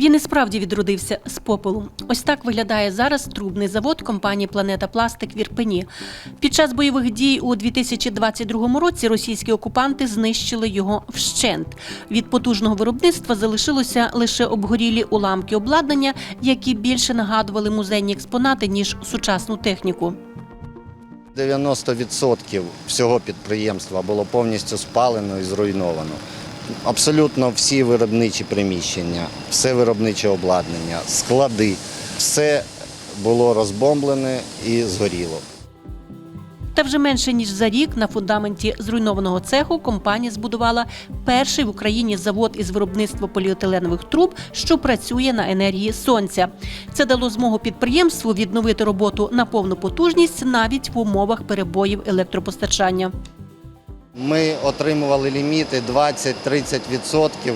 Він і справді відродився з попелу. Ось так виглядає зараз трубний завод компанії Планета Пластик в Ірпені. Під час бойових дій у 2022 році російські окупанти знищили його вщент. Від потужного виробництва залишилося лише обгорілі уламки обладнання, які більше нагадували музейні експонати ніж сучасну техніку. 90% всього підприємства було повністю спалено і зруйновано. Абсолютно всі виробничі приміщення, все виробниче обладнання, склади, все було розбомблене і згоріло. Та вже менше ніж за рік на фундаменті зруйнованого цеху компанія збудувала перший в Україні завод із виробництва поліетиленових труб, що працює на енергії сонця. Це дало змогу підприємству відновити роботу на повну потужність навіть в умовах перебоїв електропостачання. Ми отримували ліміти 20-30%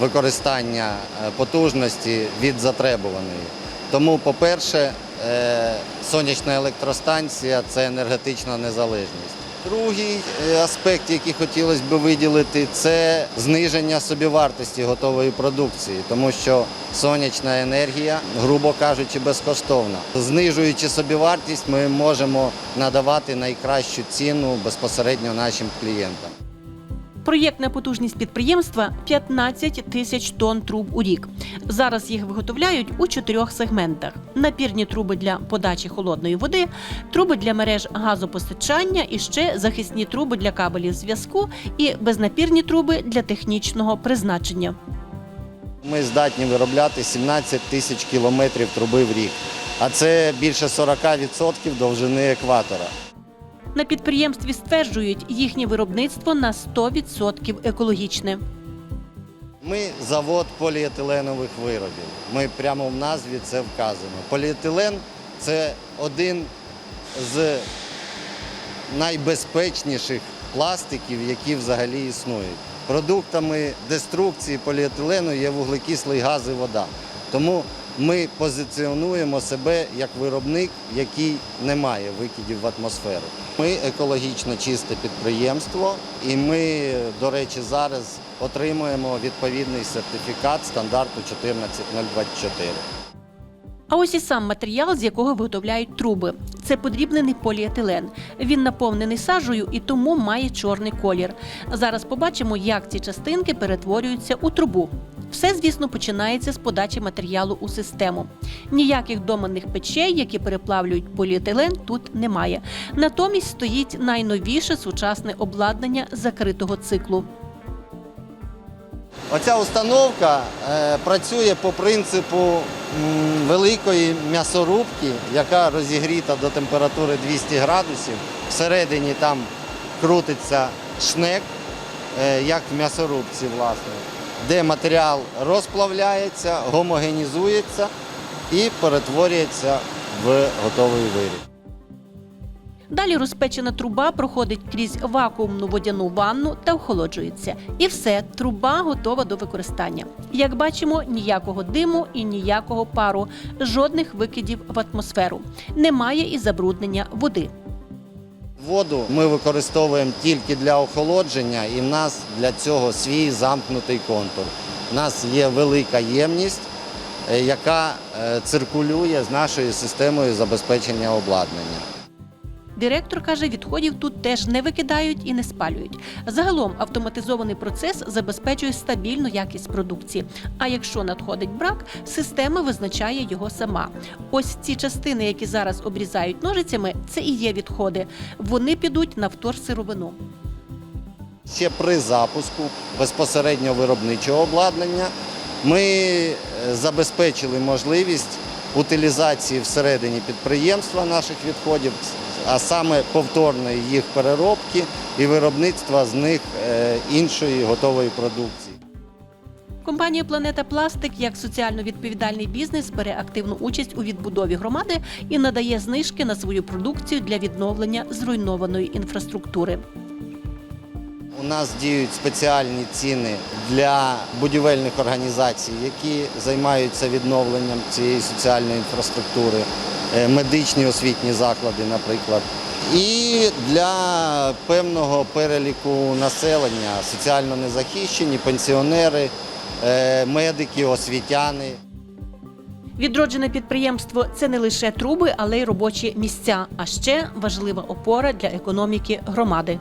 використання е, потужності від затребуваної. Тому, по-перше, е, сонячна електростанція це енергетична незалежність. Другий е, аспект, який хотілося б виділити, це зниження собівартості готової продукції, тому що сонячна енергія, грубо кажучи, безкоштовна. Знижуючи собівартість, ми можемо надавати найкращу ціну безпосередньо нашим клієнтам. Проєктна потужність підприємства 15 тисяч тонн труб у рік. Зараз їх виготовляють у чотирьох сегментах: напірні труби для подачі холодної води, труби для мереж газопостачання і ще захисні труби для кабелів зв'язку і безнапірні труби для технічного призначення. Ми здатні виробляти 17 тисяч кілометрів труби в рік, а це більше 40% довжини екватора. На підприємстві стверджують, їхнє виробництво на 100% екологічне. Ми завод поліетиленових виробів. Ми прямо в назві це вказано. Поліетилен це один з найбезпечніших пластиків, які взагалі існують. Продуктами деструкції поліетилену є вуглекислий газ і вода. Тому ми позиціонуємо себе як виробник, який не має викидів в атмосферу. Ми екологічно чисте підприємство, і ми, до речі, зараз отримуємо відповідний сертифікат стандарту 14024. А ось і сам матеріал, з якого виготовляють труби. Це подрібнений поліетилен. Він наповнений сажею і тому має чорний колір. Зараз побачимо, як ці частинки перетворюються у трубу. Все, звісно, починається з подачі матеріалу у систему. Ніяких доманих печей, які переплавлюють поліетилен, тут немає. Натомість стоїть найновіше сучасне обладнання закритого циклу. Оця установка е, працює по принципу великої м'ясорубки, яка розігріта до температури 200 градусів. Всередині там крутиться шнек, е, як в м'ясорубці, власне, де матеріал розплавляється, гомогенізується і перетворюється в готовий виріб. Далі розпечена труба проходить крізь вакуумну водяну ванну та охолоджується. І все, труба готова до використання. Як бачимо, ніякого диму і ніякого пару, жодних викидів в атмосферу. Немає і забруднення води. Воду ми використовуємо тільки для охолодження, і в нас для цього свій замкнутий контур. У нас є велика ємність, е, яка е, циркулює з нашою системою забезпечення обладнання. Директор каже, відходів тут теж не викидають і не спалюють. Загалом автоматизований процес забезпечує стабільну якість продукції. А якщо надходить брак, система визначає його сама. Ось ці частини, які зараз обрізають ножицями, це і є відходи. Вони підуть на вторсировину. Ще при запуску безпосередньо виробничого обладнання ми е, забезпечили можливість утилізації всередині підприємства наших відходів, а саме повторної їх переробки і виробництва з них е, іншої готової продукції. Компанія Планета Пластик як соціально відповідальний бізнес бере активну участь у відбудові громади і надає знижки на свою продукцію для відновлення зруйнованої інфраструктури. У нас діють спеціальні ціни для будівельних організацій, які займаються відновленням цієї соціальної інфраструктури, е, медичні освітні заклади, наприклад. І для певного переліку населення соціально незахищені, пенсіонери, е, медики, освітяни. Відроджене підприємство це не лише труби, але й робочі місця, а ще важлива опора для економіки громади.